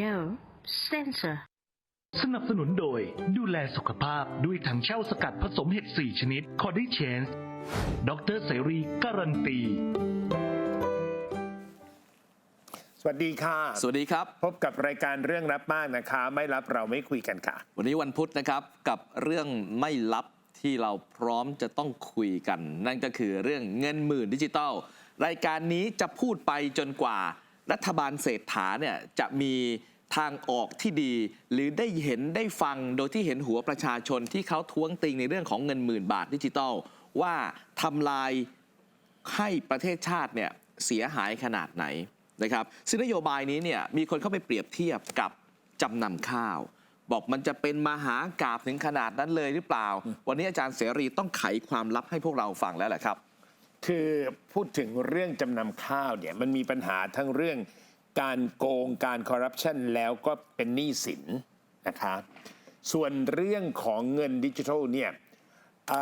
มาก No censor. สนับสนุนโดย ดูแลสุขภาพด้วยถังเช่าสกัดผสมเห็ด 4 ชนิดคอดิเชนส์ดรเสรีการันตี สวัสดีค่ะ สวัสดีครับ พบกับรายการเรื่องรับมากนะคะ ไม่รับเราไม่คุยกันค่ะ วันนี้วันพุธนะครับกับเรื่องไม่ลับที่เราพร้อมจะต้องคุยกัน นั่นก็คือเรื่องเงินหมื่นดิจิตอลรายการนี้จะพูดไปจนกว่า รัฐบาลเศรษฐาเนี่ยจะมี ทางออกที่ดี หรือได้เห็นได้ฟังโดยที่เห็นหัวประชาชนที่เขาท้วงติงในเรื่องของเงินหมื่นบาทดิจิตอลว่าทำลายให้ประเทศชาติเนี่ยเสียหายขนาดไหนนะครับซึ่งนโยบายนี้เนี่ยมีคนเข้าไปเปรียบเทียบกับจำนำข้าว บอกมันจะเป็นมหากราบถึงขนาดนั้นเลยหรือเปล่า วันนี้อาจารย์เสรีต้องไขความลับให้พวกเราฟังแล้วแหละครับ คือพูดถึงเรื่องจำนำข้าวเนี่ยมันมีปัญหาทั้งเรื่อง การโกงการคอร์รัปชันแล้วก็เป็นหนี้สินนะคะส่วนเรื่องของเงินดิจิทัลเนี่ยเ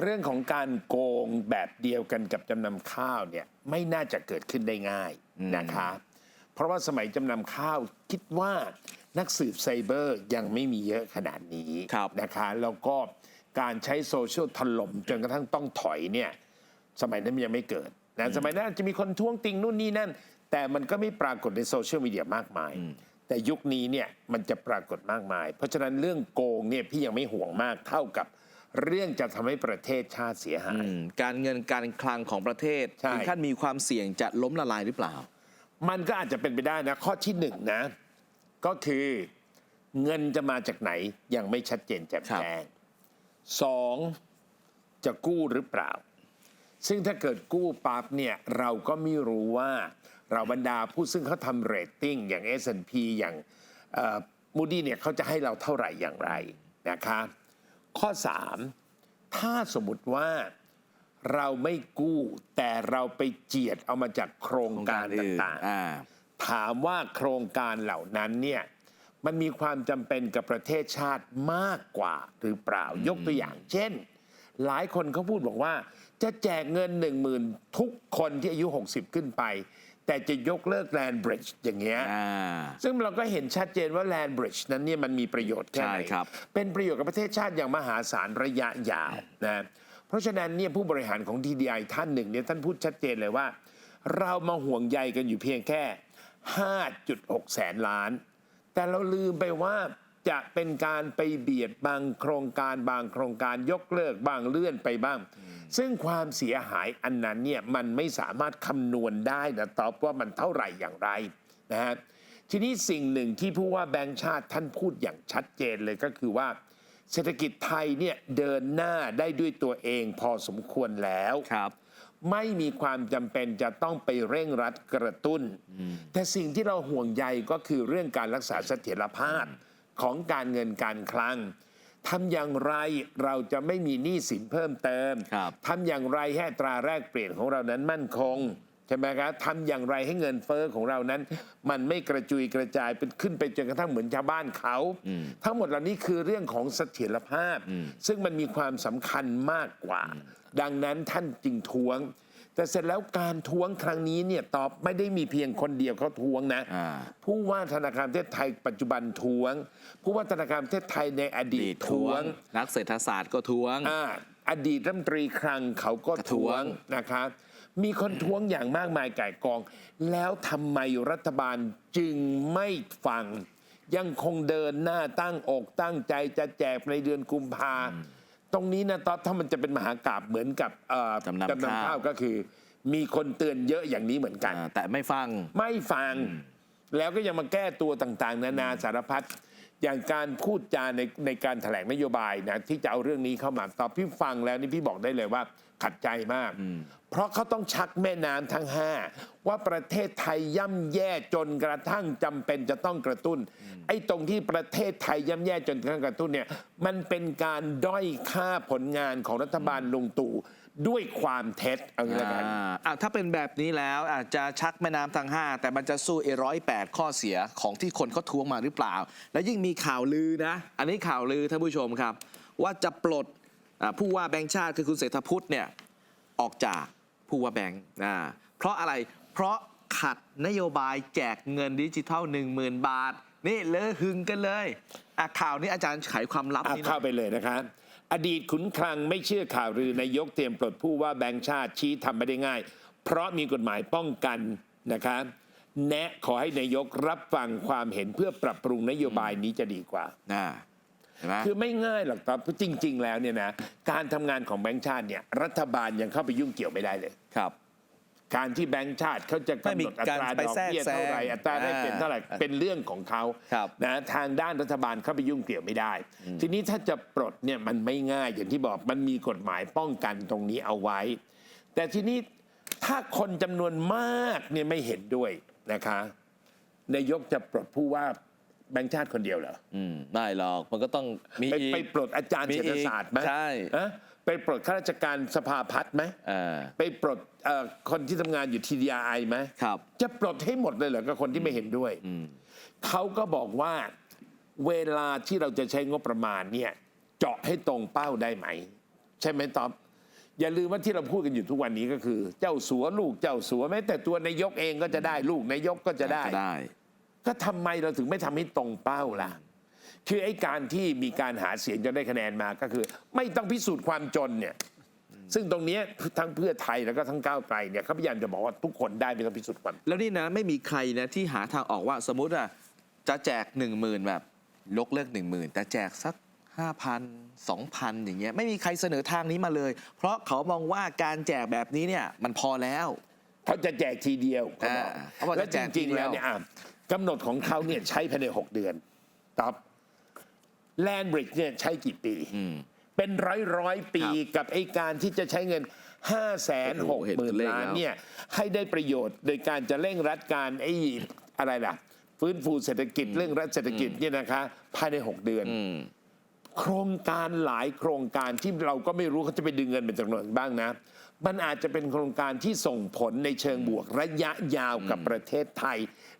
เรื่องของการโกงแบบเดียวกันกับจำนำข้าวเนี่ยไม่น่าจะเกิดขึ้นได้ง่ายนะคะเพราะว่าสมัยจำนำข้าวคิดว่านักสืบไซเบอร์ยังไม่มีเยอะขนาดนี้ครับนะคะแล้วก็การใช้โซเชียลถล่มจนกระทั่งต้องถอยเนี่ยสมัยนั้นยังไม่เกิดนะสมัยนั้นอาจจะมีคนท้วงติงนู่นนี่นั่น แต่มันก็ไม่ปรากฏในโซเชียลมีเดียมากมาย แต่ยุคนี้เนี่ยมันจะปรากฏมากมาย เพราะฉะนั้นเรื่องโกงเนี่ยพี่ยังไม่ห่วงมากเท่ากับเรื่องจะทำให้ประเทศชาติเสียหายอืมการเงินการคลังของประเทศใช่ถึงขั้นมีความเสี่ยงจะล้มละลายหรือเปล่า มันก็อาจจะเป็นไปได้นะ ข้อที่หนึ่งนะ ก็คือเงินจะมาจากไหนยังไม่ชัดเจนแจ่มครับแจ้งสองจะกู้หรือเปล่า ซึ่งถ้าเกิดกู้ปั๊บเนี่ยเราก็ไม่รู้ว่า เราบรรดาผู้ซึ่งเขาทำเรตติ้งอย่าง S&P อย่างมูดี้เนี่ยเขาจะให้เราเท่าไหร่อย่างไรนะคะข้อ 3 ถ้าสมมติว่าเราไม่กู้แต่เราไปเจียดเอามาจากโครงการอื่นต่างๆอ่าถามว่าโครงการเหล่านั้นเนี่ยมันมีความจำเป็นกับประเทศชาติมากกว่าหรือเปล่ายกตัวอย่างเช่น หลายคนเขาพูดบอกว่า จะแจกเงิน 1 0,000 ทุกคนที่อายุ 60 ขึ้นไป แต่จะยกเลิกแลนบริดจ์อย่างเงี้ยอ่า ซึ่งเราก็เห็นชัดเจนว่าแลนบริดจ์นั้นเนี่ยมันมีประโยชน์แค่ไหน ใช่ครับ เป็นประโยชน์กับประเทศชาติอย่างมหาศาลระยะยาวนะเพราะฉะนั้นเนี่ยผู้บริหารของ TDI ท่านหนึ่งเนี่ยท่านพูดชัดเจนเลยว่า เรามาห่วงใยกันอยู่เพียงแค่ 5.6 แสนล้าน แต่เราลืมไปว่าจะเป็นการไปเบียดบางโครงการบางโครงการยกเลิกบางเลื่อนไปบ้าง ซึ่งความเสียหายอันนั้นเนี่ยมันไม่สามารถคำนวณได้นะตอบว่ามันเท่าไหร่อย่างไรนะฮะทีนี้สิ่งหนึ่งที่ผู้ว่าแบงค์ชาติท่านพูดอย่างชัดเจนเลยก็คือว่า เศรษฐกิจไทยเนี่ยเดินหน้าได้ด้วยตัวเองพอสมควรแล้วครับ ไม่มีความจำเป็นจะต้องไปเร่งรัดกระตุ้น แต่สิ่งที่เราห่วงใยก็คือเรื่องการรักษาเสถียรภาพของการเงินการคลัง ทำอย่างไรเราจะไม่มีหนี้สินเพิ่มเติมครับ ทำอย่างไรให้อัตราแรกเปลี่ยนของเรานั้นมั่นคงใช่ไหมครับทำอย่างไรให้เงินเฟอ้อของเรานั้น มันไม่กระจุยกระจายเป็นขึ้นไปจนกระทั่งเหมือนชาวบ้านเขา ทั้งหมดเหล่านี้คือเรื่องของเสถียรภาพ ซึ่งมันมีความสำคัญมากกว่า ดังนั้นท่านจึงท้วง แต่เสร็จแล้วการท้วงครั้งนี้เนี่ยตอบไม่ได้มีเพียงคนเดียวเขาท้วงนะ อ่า ผู้ว่าธนาคารประเทศไทยปัจจุบันท้วง ผู้ว่าธนาคารประเทศไทยในอดีดีตดท้ท้ววง ง นักเศรษฐศาสตร์ก็ท้วง อ่าอดีตรัฐมนตรีคลังเขาก็ก็ท้วท้วง งนะครับ มีคนท้วงอย่างมากมายก่ายกอง แล้วทำไมรัฐบาลจึงไม่ฟัง ยังคงเดินหน้าตั้งอกตั้งใจจะแจกในเดือนกุมภา ตรงนี้นะต๊อบถ้ามันจะเป็นมหากราบเหมือนกับเอ่อจำนำข้าวข้าว ก็คือ มีคนเตือนเยอะอย่างนี้เหมือนกัน อ่าแต่ไม่ฟัง ไม่ฟังแล้วก็ยังมาแก้ตัวต่างๆ นานาสารพัดอย่างการพูดจาในในการแถลงนโยบายนะที่จะเอาเรื่องนี้เข้ามาตอบพี่ฟังแล้วนี่พี่บอกได้เลยว่า ขัดใจมาก เพราะเขาต้องชักแม่น้ำทั้งห้าว่าประเทศไทยย่ำแย่จนกระทั่งจำเป็นจะต้องกระตุ้น ไอ้ตรงที่ประเทศไทยย่ำแย่จนกระทั่งกระตุ้นเนี่ยมันเป็นการด้อยค่าผลงานของรัฐบาลลุงตู่ด้วยความเท็จเอางี้ละกันอ่าอะถ้าเป็นแบบนี้แล้วอาจจะชักแม่น้ำทั้งห้าแต่มันจะสู้เอร้อยแปดข้อเสียของที่คนเขาทวงมาหรือเปล่า และยิ่งมีข่าวลือนะ อันนี้ข่าวลือท่านผู้ชมครับ ว่าจะปลดอ่า ผู้ว่าแบงค์ชาติคือคุณเศรษฐพุทธเนี่ยออกจากผู้ว่าแบงค์อ่าเพราะอะไรเพราะขัดนโยบายแจกเงินดิจิทัล 1 0,000 บาท นี่เลอะหึงกันเลยอะข่าวนี้อาจารย์ไขความลับอะนี่เข้านะไปเลยนะคะอดีตขุนคลังไม่เชื่อข่าวลือนายกเตรียมปลดผู้ว่าแบงค์ชาติชี้ทำไม่ได้ง่าย เพราะมีกฎหมายป้องกันนะคะแนะขอให้นายกรับฟังความเห็นเพื่อปรับปรุงนโยบายนี้จะดีกว่า อ่าเห็นไหมคือไม่ง่ายหรอกครับเพราะจริง ๆ แล้วเนี่ยนะการทำงานของแบงค์ชาติเนี่ยรัฐบาลยังเข้าไปยุ่งเกี่ยวไม่ได้เลยครับ การที่แบงค์ชาติเขาจะกำหนดอัตราไม่มีการไปดอกแทรกเบี้ยเท่าไหร่แซงอัตราได้เป็นเท่าไหร่อ่าเป็นเรื่องของเขาครับนะทางด้านรัฐบาลเข้าไปยุ่งเกี่ยวไม่ได้ ทีนี้ถ้าจะปลดเนี่ยมันไม่ง่ายอย่างที่บอกมันมีกฎหมายป้องกันตรงนี้เอาไว้ แต่ทีนี้ถ้าคนจำนวนมากเนี่ยไม่เห็นด้วยนะคะนายกจะปลดผู้ว่า แบงค์ชาติคนเดียวเหรออืมไม่หรอกมันก็ต้องมีไปอีก ไปปลดอาจารย์มีเศรษฐอีกศาสตร์ไหมใช่อะไปปลดข้าราชการสภาพัฒน์ไหมอ่าไปปลดเอ่อคนที่ทำงานอยู่ทีดีไอไหม ครับ จะปลดให้หมดเลยเหรอกับคนที่ไม่เห็นด้วยอืมเขาก็บอกว่าเวลาที่เราจะใช้งบประมาณเนี่ย เจาะให้ตรงเป้าได้ไหม ใช่ไหมต๊อบ อย่าลืมว่าที่เราพูดกันอยู่ทุกวันนี้ก็คือ เจ้าสัวลูกเจ้าสัวแม้แต่ตัวนายกเองก็จะได้ลูกนายกก็จะได้ จะได้ ก็ทำไมเราถึงไม่ทำให้ตรงเป้าล่ะ คือไอ้การที่มีการหาเสียงจนได้คะแนนมาก็คือ ไม่ต้องพิสูจน์ความจนเนี่ยซึ่งตรงเนี้ยทั้งเพื่อไทยแล้วก็ทั้งก้าวไกลเนี่ยเขาพยายามจะบอกว่าทุกคนได้ไม่ต้องพิสูจน์ความ แล้วนี่นะไม่มีใครนะที่หาทางออกว่าสมมุติอะจะแจก 1 0,000 แบบยกเลิก 1 0,000 แต่แจกสัก 5,000 2,000 อย่างเงี้ยไม่มีใครเสนอทางนี้มาเลย เพราะเขามองว่าการแจกแบบนี้เนี่ยมันพอแล้ว เขาจะแจกทีเดียวเขาบอกอ่าเขาบอกแล้วจะจแจกทีริงเดีๆยว แล้วเนี่ยอะ กำหนดของเขาเนี่ยใช้ภายใน 6 เดือนต๊อบแลนบริดจ์เนี่ยใช้กี่ปี อืม เป็นร้อยร้อยๆปีครับกับไอ้การที่จะใช้เงิน 5 6 0 0โอ้โหเห็น0ตัวเลข0ล้านแล้วเนี่ยให้ได้ประโยชน์โดยการจะเร่งรัดการไอ้อะไรล่ะ ฟื้นฟูเศรษฐกิจเรื่องรัฐเศรษฐกิจเนี่ยนะคะ ภายใน 6 เดือน อืม โครงการหลายโครงการที่เราก็ไม่รู้เขาจะไปดึงเงินเป็นจำนวนบ้างนะ มันอาจจะเป็นโครงการที่ส่งผลในเชิงบวกระยะยาวกับประเทศไทย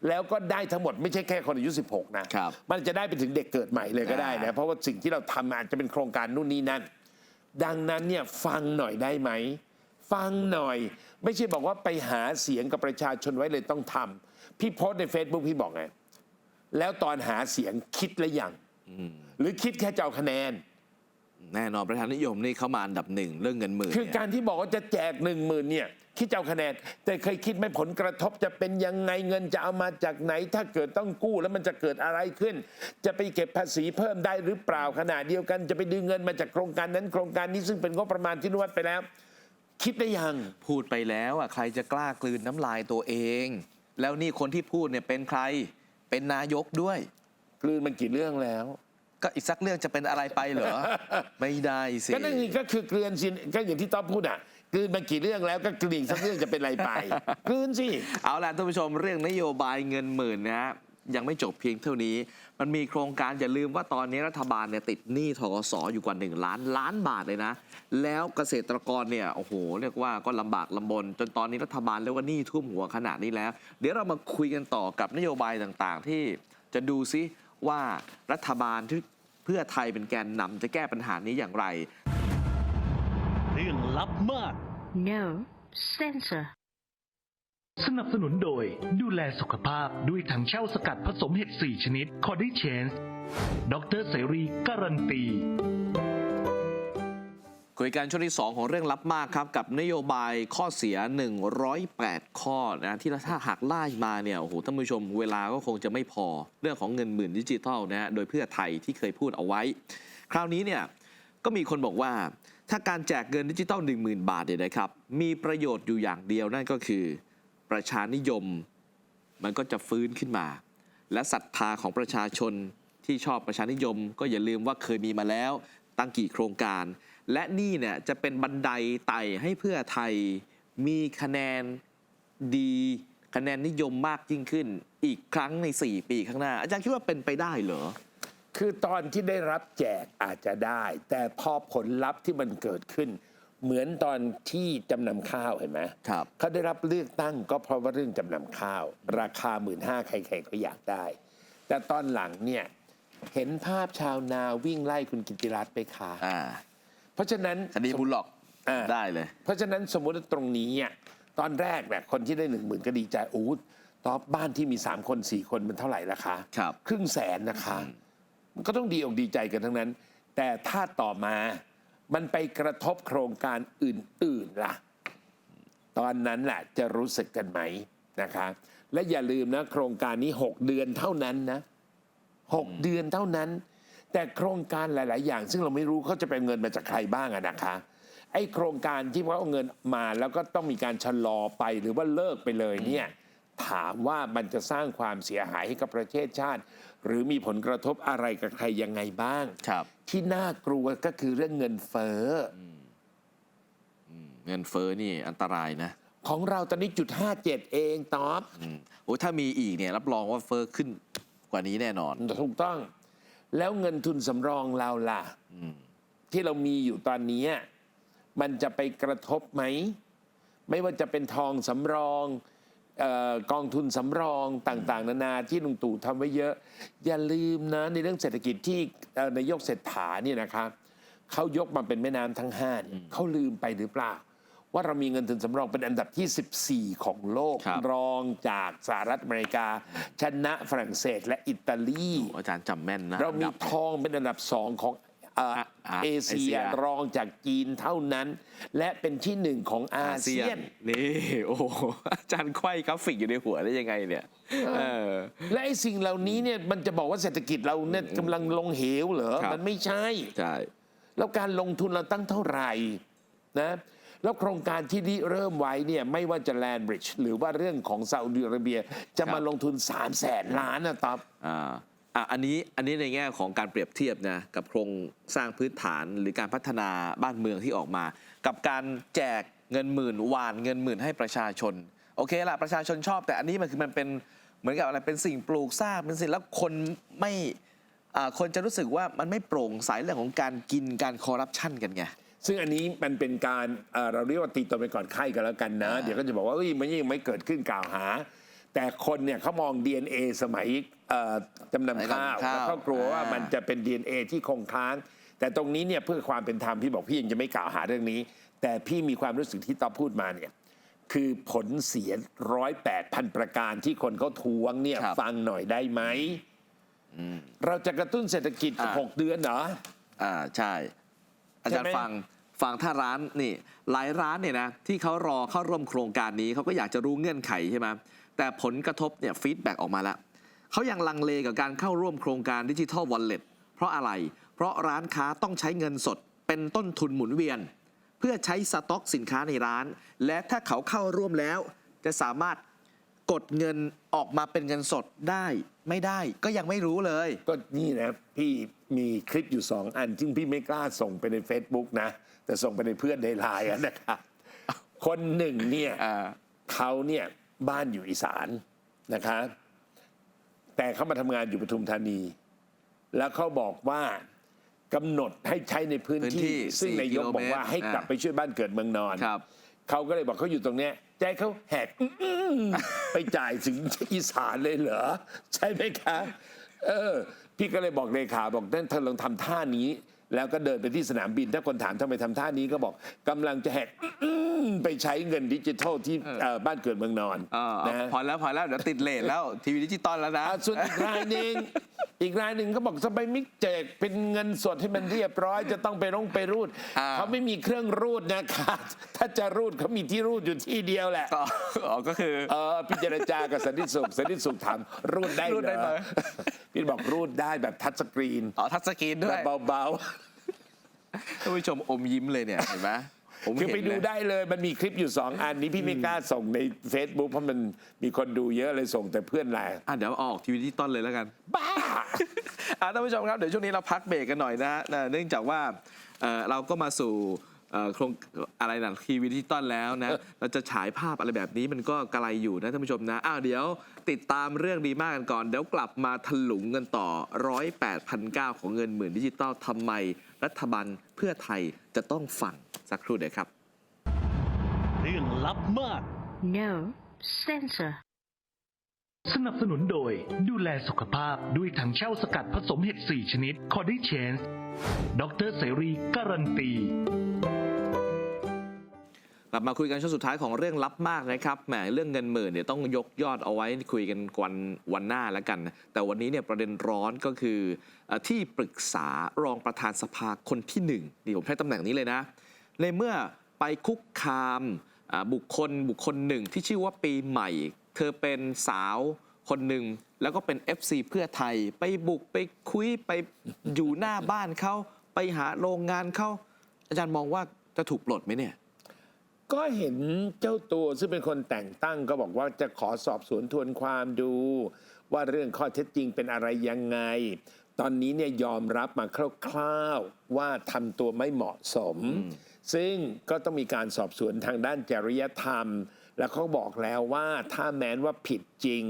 แล้วก็ได้ทั้งหมดไม่ใช่แค่คนอายุ 16 นะ ครับ มันจะได้ไปถึงเด็กเกิดใหม่เลยก็ได้นะอ่าเพราะว่าสิ่งที่เราทำอาจจะเป็นโครงการนู่นนี่นั่น ดังนั้นเนี่ยฟังหน่อยได้ไหม ฟังหน่อย ไม่ใช่บอกว่าไปหาเสียงกับประชาชนไว้เลยต้องทำพี่โพสต์ใน Facebook พี่บอกไง แล้วตอนหาเสียงคิดแล้วยังหรือคิดแค่จะเอาคะแนน แน่นอนประธานนิยมนี่เข้ามาอันดับหนึ่งเรื่องเงินหมื่นคือเนี่ย การที่บอกว่าจะแจกหนึ่งหมื่นเนี่ยคิดจะเอาคะแนนแต่เคยคิดไหมผลกระทบจะเป็นยังไงเงินจะเอามาจากไหน ถ้าเกิดต้องกู้แล้วมันจะเกิดอะไรขึ้น จะไปเก็บภาษีเพิ่มได้หรือเปล่าขนาดเดียวกัน จะไปดึงเงินมาจากโครงการนั้นโครงการนี้ซึ่งเป็นงบประมาณที่อนุวัดไปแล้ว คิดได้ยังพูดไปแล้วอะใครจะกล้ากลืนน้ำลายตัวเอง แล้วนี่คนที่พูดเนี่ยเป็นใครเป็นนายกด้วย กลืนมันกี่เรื่องแล้ว ก็อีกสักเรื่องจะเป็นอะไรไปเหรอ ไม่ได้สิก็นั่นนี่ก็คือเกลือนสิก็อย่างที่ต๊อบพูดอะกลืนมันกี่เรื่องแล้วก็กลืนสักเรื่องจะเป็นอะไรไปกลืนสิเอาล่ะท่านผู้ชมเรื่องนโยบายเงินหมื่นนะฮะยังไม่จบเพียงเท่านี้ มันมีโครงการอย่าลืมว่าตอนนี้รัฐบาลเนี่ยติดหนี้ทกสอยู่กว่า 1 ล้านล้านบาทเลยนะ แล้วเกษตรกรเนี่ยโอ้โห เรียกว่าก็ลำบากลำบน จนตอนนี้รัฐบาลเรียกว่าหนี้ท่วมหัวขนาดนี้แล้ว เดี๋ยวเรามาคุยกันต่อกับนโยบายต่างๆ ที่จะดูซิ ว่ารัฐบาลที่เพื่อไทยเป็นแกนนำจะแก้ปัญหานี้อย่างไร เรื่องลับมาก No censor. สนับสนุนโดยดูแลสุขภาพด้วยถังเช่าสกัดผสมเห็ด 4 ชนิด คอดิเชนส์ดรเสรีการันตี คุยกันช่วงที่ 2 ของเรื่องลับมากครับ กับนโยบายข้อเสีย 108 ข้อนะที่ถ้าหากไล่มาเนี่ยโอ้โหท่านผู้ชมเวลาก็คงจะไม่พอเรื่องของเงินหมื่นดิจิทัลนะฮะโดยเพื่อไทยที่เคยพูดเอาไว้ คราวนี้เนี่ยก็มีคนบอกว่าถ้าการแจกเงินดิจิทัล10,000 บาทเนี่ยนะครับ มีประโยชน์อยู่อย่างเดียวนั่นก็คือ ประชานิยมมันก็จะฟื้นขึ้นมา และศรัทธาของประชาชนที่ชอบประชานิยม ก็อย่าลืมว่าเคยมีมาแล้วตั้งกี่โครงการ และนี่เนี่ยจะเป็นบันไดไต่ให้เพื่อไทยมีคะแนนดีคะแนนนิยมมากยิ่งขึ้น อีกครั้งใน 4 ปีข้างหน้า อาจารย์คิดว่าเป็นไปได้เหรอ คือตอนที่ได้รับแจกอาจจะได้ แต่พอผลลัพธ์ที่มันเกิดขึ้น เหมือนตอนที่จำนำข้าวเห็นไหมครับเขาได้รับเลือกตั้งก็เพราะว่าเรื่องจำนำข้าว ราคาหมื่นห้าใครๆก็อยากได้ แต่ตอนหลังเนี่ยเห็นภาพชาวนาวิ่งไล่คุณกิติรัตน์ไปขาอ่า เพราะฉะนั้นคดีบุญหลอกอ่าได้เลย เพราะฉะนั้นสมมติว่าตรงนี้อะตอนแรกเนี่ยคนที่ได้หนึ่งหมื่นก็ดีใจโอ้ตอบบ้านที่มีสามคนสี่คนมันเท่าไหร่ละคะครับ ครึ่งแสนนะคะมันก็ต้องดีอกดีใจกันทั้งนั้น แต่ถ้าต่อมามันไปกระทบโครงการอื่น ๆ ล่ะ ตอนนั้นแหละจะรู้สึกกันไหมนะคะ และอย่าลืมนะ โครงการนี้ 6 เดือนเท่านั้นนะ 6 เดือนเท่านั้น แต่โครงการหลาย ๆ อย่าง ซึ่งเราไม่รู้เขาจะเป็นเงินมาจากใครบ้างอะนะคะ ไอ้โครงการที่ว่าเอาเงินมาแล้วก็ต้องมีการชะลอไปหรือว่าเลิกไปเลยเนี่ยถามว่ามันจะสร้างความเสียหายให้กับประเทศชาติ หรือมีผลกระทบอะไรกับใครยังไงบ้าง ครับ ที่น่ากลัวก็คือเรื่องเงินเฟ้ออเงินเฟ้อนี่อันตรายนะของเราตอนนี้จุดห้าเจ็ดเองตอบ อืมโอ้ถ้ามีอีกเนี่ยรับรองว่าเฟ้อขึ้นกว่านี้แน่นอน ถูกต้อง แล้วเงินทุนสำรองเราล่ะที่เรามีอยู่ตอนนี้มันจะไปกระทบไหม ไม่ว่าจะเป็นทองสำรองเออกองทุนสำรองต่างๆ นานาที่ลุงตู่ทำไว้เยอะ อย่าลืมนะในเรื่องเศรษฐกิจที่เอ่อนายกเศรษฐาเนี่ยนะครับเขายกมาเป็นแม่น้ำทั้งห้าเนี่ยเขาลืมไปหรือเปล่า ว่าเรามีเงินทุนสำรองเป็นอันดับที่ 14 ของโลกครับ รองจากสหรัฐอเมริกา ชนะฝรั่งเศสและอิตาลี อาจารย์จำแม่นนะเรามีอันดับ ทองเป็นอันดับสองของเอ่ออะอะเอเชีเอเชียย รองจากจีนเท่านั้น และเป็นที่หนึ่งของอาเซียน นี่โอ้โหอาจารย์ไขว้กราฟิกอยู่ในหัวได้ยังไงเนี่ยเออ และไอ้สิ่งเหล่านี้เนี่ยมันจะบอกว่าเศรษฐกิจเราเนี่ยกำลังลงเหวเหรอ ครับ มันไม่ใช่ ใช่ แล้วการลงทุนเราตั้งเท่าไหร่นะ แล้วโครงการที่ริเริ่มไว้เนี่ยไม่ว่าจะแลนบริดจ์หรือว่าเรื่องของซาอุดิอาระเบียจะมาลงทุน 3 0 0แสนล้านนะต๊อบอ่าอะอันนี้อันนี้ในแง่ของการเปรียบเทียบนะกับโครงสร้างพื้นฐานหรือการพัฒนาบ้านเมืองที่ออกมา กับการแจกเงินหมื่นวานเงินหมื่นให้ประชาชน โอเคละประชาชนชอบ แต่อันนี้มันคือมันเป็นเหมือนกับอะไรเป็นสิ่งปลูกสร้างเป็นสิ่งแล้วคนไม่อ่าคนจะรู้สึกว่ามันไม่โปร่งใสเรื่องของการกินการคอร์รัปชันกันไง ซึ่งอันนี้มันเป็นการเอ่อเราเรียกว่าตีตัวไปก่อนไข้กันแล้วกันนะอ่าเดี๋ยวก็จะบอกว่าเอ้ยมันยังไม่เกิดขึ้นกล่าวหา แต่คนเนี่ยเขามอง DNA สมัยเอ่อจำนำข้าวข้าวแล้วเขากลัวว่าอ่ามั มันจะเป็น DNA ที่คงค้าง แต่ตรงนี้เนี่ยเพื่อความเป็นธรรมพี่บอกพี่ยังจะไม่กล่าวหาเรื่องนี้ แต่พี่มีความรู้สึกที่ตอพูดมาเนี่ยคือผลเสียร้อยแปดพันประการที่คนเขาทวงเนี่ยครับ ฟังหน่อยได้ไหมเราจะกระตุ้นเศรษฐกิจอ่าหกเดือนเหรอ อ่าใช่ อาจารใช่ย์ไหมฟังฟังถ้าร้านนี่หลายร้านเนี่ยนะที่เขารอเข้าร่วมโครงการนี้เขาก็อยากจะรู้เงื่อนไขใช่ไหมแต่ผลกระทบเนี่ยฟีดแบ็กออกมาแล้วเขายังลังเลกับการเข้าร่วมโครงการดิจิทัลวอลเล็ตเพราะอะไร เพราะร้านค้าต้องใช้เงินสด เป็นต้นทุนหมุนเวียน เพื่อใช้สต็อกสินค้าในร้าน และถ้าเขาเข้าร่วมแล้วจะสามารถ กดเงินออกมาเป็นเงินสดได้ไม่ได้ก็ยังไม่รู้เลย ก็นี่นะพี่มีคลิปอยู่สองอันซึ่งพี่ไม่กล้าส่งไปใน Facebook นะ แต่ส่งไปในเพื่อนในไลน์อะนะครับคนหนึ่งเนี่ยอ่า เขาเนี่ยบ้านอยู่อีสานนะคะแต่เขามาทำงานอยู่ปทุมธานี แล้วเขาบอกว่ากำหนดให้ใช้ในพื้นพื้นที่ที่ซึ่ง4นายกบอกว่ากิโลเมตรให้กลับอ่า ไปช่วยบ้านเกิดเมืองนอน ครับ เขาก็เลยบอกเขาอยู่ตรงเนี้ย ใจเขาแหกอื้ออื้อไปจ่ายถึงอีสานเลยเหรอ ใช่ไหมคะ เออ พี่ก็เลยบอกเลขาบอกนั่นเธอลองทำท่านี้ แล้วก็เดินไปที่สนามบิน ถ้าคนถามทำไมทำท่านี้ก็บอกกำลังจะแหกอื้อ ไปใช้เงินดิจิทัลที่เอ่อบ้านเกิดเมืองนอนอ่านะพอแล้วพอแล้วเดี๋ยวติดเลทแล้วทีวีดิจิตอลแล้วนะ อะส่วนอีกรายหนึ่งอีกรายหนึ่งเขาบอกทำไมไม่แจกเป็นเงินสดให้มันเรียบร้อย จะต้องไปร่งไปรูดอ่า เขาไม่มีเครื่องรูดนะครับถ้าจะรูดเขามีที่รูดอยู่ที่เดียวแหละ ก็อ๋อก็คือ เออพิจารจากับสันติสุขสันติสุขถามรูดได้รูดได้เหรอไหมพี่บอกรูดได้แบบทัชสกรีนอ๋อทัชสกรีนด้แบวยบเบาท่านผู้ชมอมยิ้มเลยเนี่ยเห็นไหม ผมๆคือเห็นไปดูเลยได้เลยมันมีคลิปอยู่สองอันนี้พี่ไม่กล้าส่งใน Facebook เพราะมันมีคนดูเยอะเลยส่งแต่เพื่อนไลน์อะเดี๋ยวเอาออกทีวีดิจิตอลเลยแล้วกัน บ้า อะท่านผู้ชมครับ เดี๋ยวช่วงนี้เราพักเบรกกันหน่อยนะฮะนะเนื่องจากว่าเอ่อเราก็มาสู่เอ่อโครงอะไรนะทีวีดิจิตอลแล้วนะ เราจะฉายภาพอะไรแบบนี้มันก็ไกลอยู่นะท่านผู้ชมนะอ้าวเดี๋ยวติดตามเรื่องดีมากกันก่อน เดี๋ยวกลับมาถลุงกันต่อร้อยแปดพันเก้าของเงินหมื่นดิจิตอลทำไม รัฐบาลเพื่อไทยจะต้องฟังสักครู่เดียวครับ เรื่องลับมาก No censor. สนับสนุนโดยดูแลสุขภาพด้วยถังเช่าสกัดผสมเห็ด 4 ชนิด คอดิเชนส์ดรเสรีการันตี กลับมาคุยกันช่วงสุดท้ายของเรื่องลับมากนะครับแหมเรื่องเงินหมื่นเนี่ยต้องยกยอดเอาไว้คุยกันวันวันหน้าแล้วกัน แต่วันนี้เนี่ยประเด็นร้อนก็คือที่ปรึกษารองประธานสภาคนที่หนึ่งนี่ผมให้ตำแหน่งนี้เลยนะ ในเมื่อไปคุกคามบุคคลบุคคลหนึ่งที่ชื่อว่าปีใหม่ เธอเป็นสาวคนหนึ่งแล้วก็เป็น FC เพื่อไทย ไปบุกไปคุยไปอยู่หน้าบ้านเขาไปหาโรงงานเขาอาจารย์มองว่าจะถูกปลดไหมเนี่ย ก็เห็นเจ้าตัวซึ่งเป็นคนแต่งตั้งก็บอกว่าจะขอสอบสวนทวนความดู ว่าเรื่องข้อเท็จจริงเป็นอะไรยังไง ตอนนี้เนี่ยยอมรับมาคร่าวๆว่าทำตัวไม่เหมาะสม ซึ่งก็ต้องมีการสอบสวนทางด้านจริยธรรม แล้วเขาบอกแล้วว่าถ้าแม้นว่าผิดจริง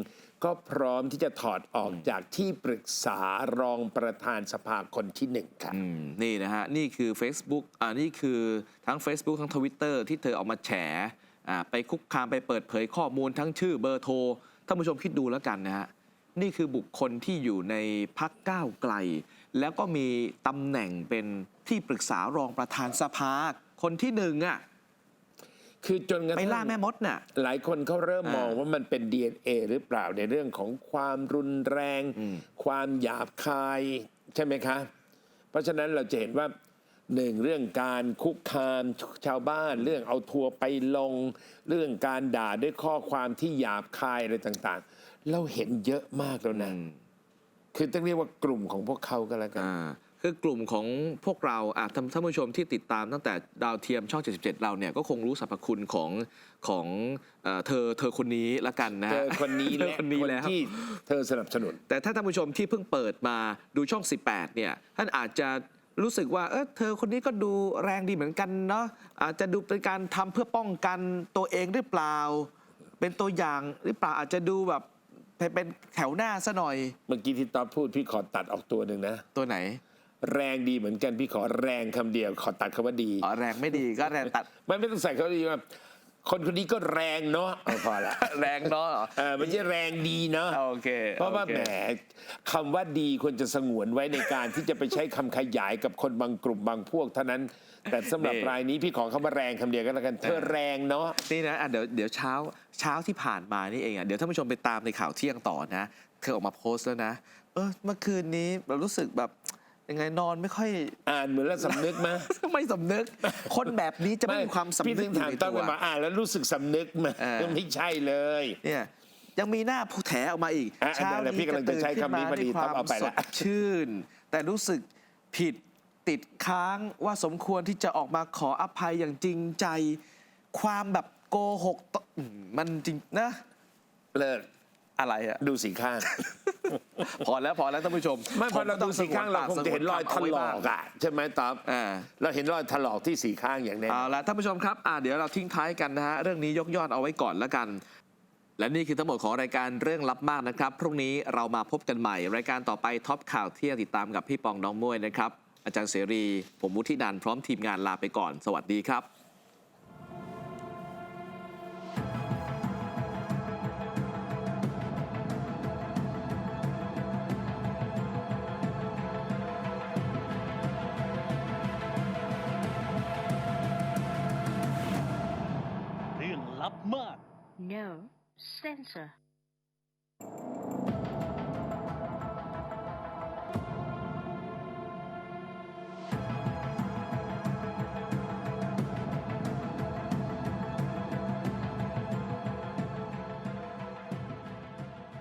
ก็พร้อมที่จะถอดออกจากที่ปรึกษารองประธานสภาคนที่หนึ่งค่ะอืมนี่นะฮะ นี่คือ Facebook อ่านี่คือทั้ง Facebook ทั้ง Twitter ที่เธอออกมาแฉอ่าไปคุกคามไปเปิดเผยข้อมูลทั้งชื่อเบอร์โทรท่านผู้ชมคิดดูแล้วกันนะฮะ นี่คือบุคคลที่อยู่ในพักก้าวไกล แล้วก็มีตำแหน่งเป็นที่ปรึกษารองประธานสภาคนที่หนึ่งอะ คือจนกระไปทั่งล่าแม่มดน่ะ หลายคนเขาเริ่มมองอ่าว่ามันเป็น DNA หรือเปล่าในเรื่องของความรุนแรงอืมความหยาบคาย ใช่ไหมคะ เพราะฉะนั้นเราจะเห็นว่าหนึ่งเรื่องการคุกคามชาวบ้านเรื่องเอาทัวร์ไปลง เรื่องการด่าด้วยข้อความที่หยาบคายอะไรต่างๆ เราเห็นเยอะมากแล้วนะอืมคือต้องเรียกว่ากลุ่มของพวกเขาก็แล้วกันอ่า คือกลุ่มของพวกเราอะท่านท่านผู้ชมที่ติดตามตั้งแต่ดาวเทียมช่อง 77 เราเนี่ยก็คงรู้สรรพคุณของของเอ่อเธอเธอคนนี้ละกันนะเธอคนนี้เธและอคนนี้คนแล้ว ที่เธอสนับสนุน แต่ถ้าท่านผู้ชมที่เพิ่งเปิดมาดูช่อง 18 เนี่ย ท่านอาจจะรู้สึกว่าเออเธอคนนี้ก็ดูแรงดีเหมือนกันเนาะอาจจะดูเป็นการทำเพื่อป้องกันตัวเองหรือเปล่า เป็นตัวอย่างหรือเปล่าอาจจะดูแบบเป็นแถวหน้าซะหน่อยเมื่อกี้ที่ต๊อบพูดพี่ขอตัดออกตัวหนึ่งนะ ตัวไหน แรงดีเหมือนกันพี่ขอแรงคำเดียว ขอตัดคำว่าดีอ๋อแรงไม่ดีก็แรงตัดไม่ไม่ต้องใส่เขาดีว่าคนคนนี้ก็แรงเนาะเอาพอละแรงเนาะเหรอเออมันจะแรงดีเนาะโอเค เพราะว่าโอเคแหมคำว่าดีควรจะสงวนไว้ในการที่จะไปใช้คำขยายกับคนบางกลุ่มบางพวกเท่านั้น แต่สำหรับรายนี้พี่ขอคำว่าแรงคำเดียวก็แล้วกันเธอแรงเนาะนี่นะอะเดี๋ยวเดี๋ยวเช้าเช้าที่ผ่านมานี่เองอะเดี๋ยวท่านผู้ชมไปตามในข่าวเที่ยงต่อนะ เธอออกมาโพสต์แล้วนะ เออเมื่อคืนนี้เรารู้สึกแบบ ยังไงนอนไม่ค่อย อ่านเหมือนแล้วสำนึกไหม ไม่สำนึก คนแบบนี้จะไม่มีความสำพี่นึถึกงอยู่ถามในต้อตังว มาอ่านแล้วรู้สึกสำนึกไหมเออ ไม่ใช่เลย เนี่ยยังมีหน้าผู้แถออกมาอีกอะเช้าเดี๋ยวนี้พี่กำลังจะใช้คำนี้พอดีตื่นขึ้นมาด้วยความต้องเอาไปสละ ดชื่น แต่รู้สึกผิดติดค้างว่าสมควรที่จะออกมาขออภัยอย่างจริงใจ ความแบบโกหกต่ออืมมันจริงนะ เลิกอะไรอะ ดูสีข้าง พอแล้วพอแล้วท่านผู้ชมไม่พอเราดูสีข้างเราคงจะเห็นรอยถลอกอะใช่ไหมต๊อบอ่าเราเห็นรอยถลอกที่สีข้างอย่างแน่เอาละท่านผู้ชมครับอ่าเดี๋ยวเราทิ้งท้ายกันนะฮะเรื่องนี้ยกยอดเอาไว้ก่อนแล้วกันและนี่คือทั้งหมดของรายการเรื่องลับมากนะครับ พรุ่งนี้เรามาพบกันใหม่ รายการต่อไปท็อปข่าวเที่ยงติดตามกับพี่ปองน้องมวยนะครับ อาจารย์เสรี ผมวุฒินันท์พร้อมทีมงานลาไปก่อน สวัสดีครับ No censor.